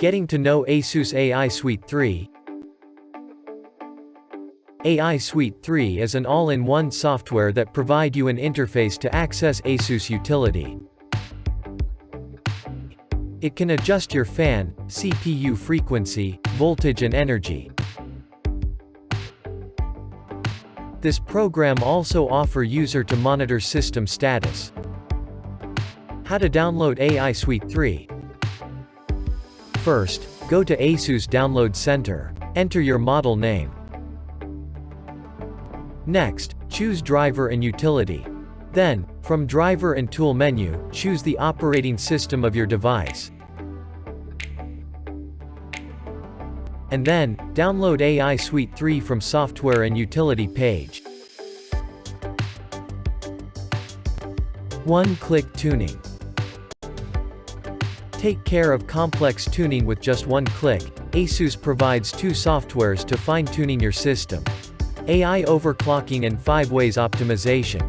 Getting to know ASUS AI Suite 3 AI Suite 3 is an all-in-one software that provide you an interface to access ASUS utility. It can adjust your fan, CPU frequency, voltage and energy. This program also offer user to monitor system status. How to download AI Suite 3 First, go to ASUS Download Center. Enter your model name. Next, choose Driver and Utility. Then, from Driver and Tool menu, choose the operating system of your device. And then, download AI Suite 3 from Software and Utility page. One-click tuning. Take care of complex tuning with just one click. ASUS provides two softwares to fine-tuning your system. AI overclocking and 5-ways optimization.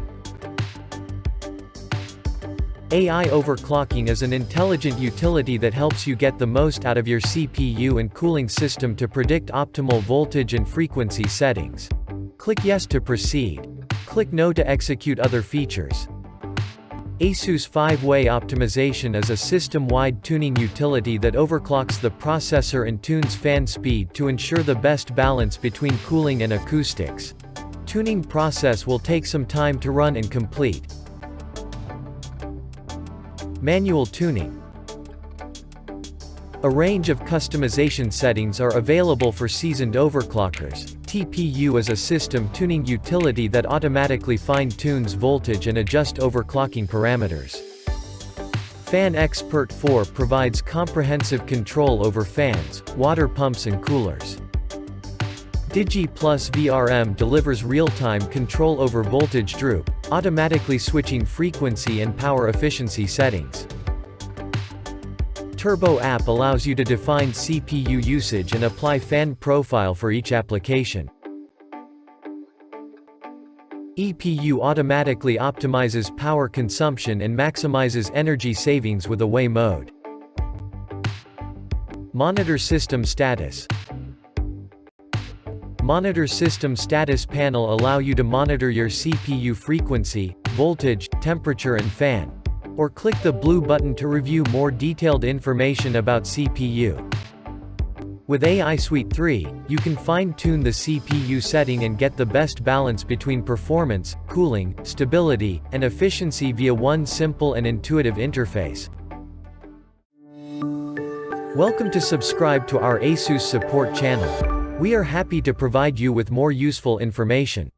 AI overclocking is an intelligent utility that helps you get the most out of your CPU and cooling system to predict optimal voltage and frequency settings. Click Yes to proceed. Click No to execute other features. ASUS 5-way optimization is a system-wide tuning utility that overclocks the processor and tunes fan speed to ensure the best balance between cooling and acoustics. Tuning process will take some time to run and complete. Manual tuning. A range of customization settings are available for seasoned overclockers. TPU is a system tuning utility that automatically fine-tunes voltage and adjust overclocking parameters. Fan Expert 4 provides comprehensive control over fans, water pumps and coolers. Digi Plus VRM delivers real-time control over voltage droop, automatically switching frequency and power efficiency settings. Turbo app allows you to define CPU usage and apply fan profile for each application. EPU automatically optimizes power consumption and maximizes energy savings with away mode. Monitor system status. Monitor system status panel allow you to monitor your CPU frequency, voltage, temperature and fan. Or click the blue button to review more detailed information about CPU. With AI Suite 3, you can fine-tune the CPU setting and get the best balance between performance, cooling, stability, and efficiency via one simple and intuitive interface. Welcome to subscribe to our ASUS support channel. We are happy to provide you with more useful information.